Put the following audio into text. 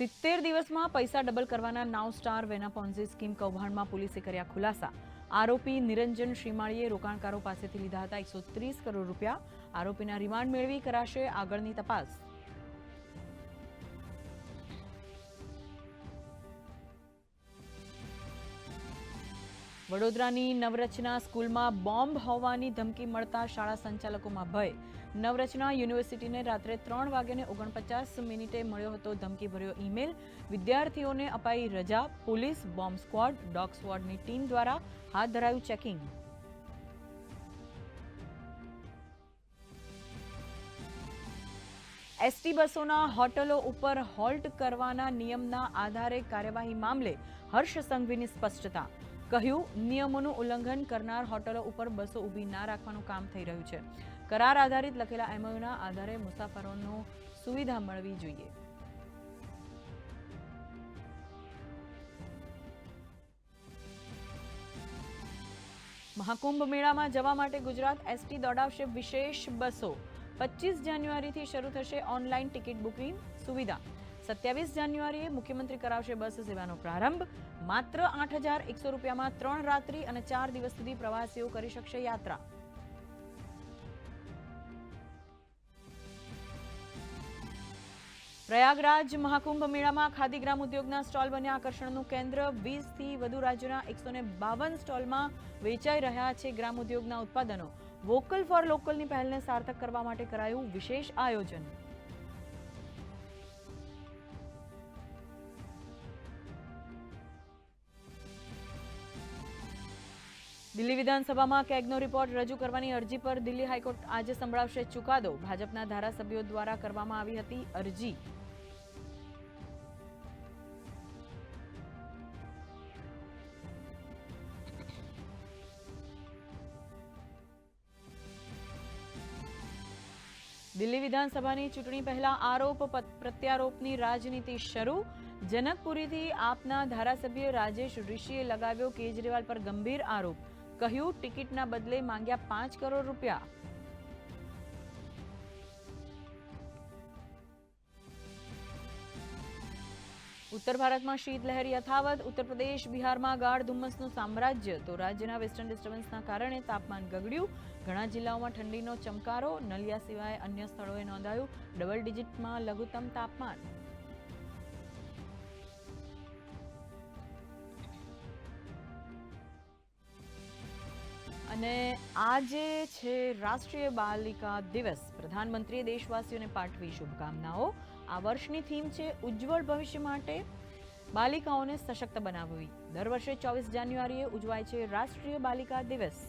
સિત્તેર દિવસમાં પૈસા ડબલ કરવાના નાવ સ્ટાર વેના પોન્ઝી સ્કીમ કૌભાંડમાં પોલીસે કર્યા ખુલાસા. આરોપી નિરંજન શ્રીમાળીએ રોકાણકારો પાસેથી લીધા હતા એકસો ત્રીસ કરોડ રૂપિયા. આરોપીના રિમાન્ડ મેળવી કરાશે આગળની તપાસ. વડોદરાની નવરચના સ્કૂલમાં બોમ્બ હોવાની ધમકી મળતા શાળા સંચાલકોમાં ભય. નવરચના યુનિવર્સિટીને રાત્રે ત્રણ વાગ્યાને ઓગણપચાસ મિનિટે મળ્યો હતો ધમકીભર્યો ઈમેલ. વિદ્યાર્થીઓને અપાઈ રજા. પોલીસ, બોમ્બ સ્ક્વોડ, ડોગ સ્ક્વોડની ટીમ દ્વારા હાથ ધરાયું ચેકિંગ. એસટી બસોના હોટલો ઉપર હોલ્ટ કરવાના નિયમના આધારે કાર્યવાહી મામલે હર્ષ સંઘવીની સ્પષ્ટતા. કહ્યું, નિયમોનું ઉલ્લંઘન કરનાર હોટલો ઉપર બસો ઊભી ના રાખવાનું કામ થઈ રહ્યું છે. કરાર આધારિત લખેલા એમઓયુના આધારે મુસાફરોનો સુવિધા મળવી જોઈએ. મહાકુંભ મેળામાં જવા માટે ગુજરાત એસટી દોડાવશે વિશેષ બસો. પચીસ જાન્યુઆરીથી શરૂ થશે ઓનલાઈન ટિકિટ બુકિંગ સુવિધા. સત્યાવીસ જાન્યુઆરીએ મુખ્યમંત્રી કરાવશે બસ સેવાનો પ્રારંભ. માત્ર આઠ હજાર એકસો રૂપિયામાં ત્રણ રાત્રિ અને ચાર દિવસ સુધી પ્રવાસીઓ કરી શકશે યાત્રા. પ્રયાગરાજ મહાકુંભ મેળામાં ખાદી ગ્રામ ઉદ્યોગના સ્ટોલ બન્યા. આકર્ષણનું કેન્દ્ર વીસથી વધુ રાજ્યોના એકસો બાવન સ્ટોલમાં વેચાઈ રહ્યા છે ગ્રામ ઉદ્યોગના ઉત્પાદનો. વોકલ ફોર લોકલની પહેલને સાર્થક કરવા માટે કરાયું વિશેષ આયોજન. દિલ્હી વિધાનસભામાં કેગનો રિપોર્ટ રજૂ કરવાની અરજી પર દિલ્હી હાઈકોર્ટ આજે સંભળાવશે ચુકાદો. ભાજપના ધારાસભ્યો દ્વારા કરવામાં આવી હતી અરજી. દિલ્હી વિધાનસભાની ચૂંટણી પહેલા આરોપ પ્રત્યારોપની રાજનીતિ શરૂ. જનકપુરીથી આપના ધારાસભ્ય રાજેશ ઋષિએ લગાવ્યો કેજરીવાલ પર ગંભીર આરોપ. કહ્યું, ટિકિટના બદલે માંગ્યા પાંચ કરોડ રૂપિયા. ઉત્તર ભારતમાં શીતલહેર યથાવત, ઉત્તર પ્રદેશ, બિહારમાં ગાઢ ધુમ્મસનું સામ્રાજ્ય. તો રાજ્યના વેસ્ટર્ન ડિસ્ટર્બન્સના કારણે તાપમાન ગગડ્યું. ઘણા જિલ્લાઓમાં ઠંડીનો ચમકારો, નલિયા સિવાય અન્ય સ્થળોએ નોંધાયું ડબલ ડિજિટમાં લઘુત્તમ તાપમાન. અને આજે છે રાષ્ટ્રીય બાલિકા દિવસ. પ્રધાનમંત્રીએ દેશવાસીઓને પાઠવી શુભકામનાઓ. આ વર્ષની થીમ છે ઉજ્જવળ ભવિષ્ય માટે બાલિકાઓને સશક્ત બનાવવી. દર વર્ષે ચોવીસ જાન્યુઆરીએ ઉજવાય છે રાષ્ટ્રીય બાલિકા દિવસ.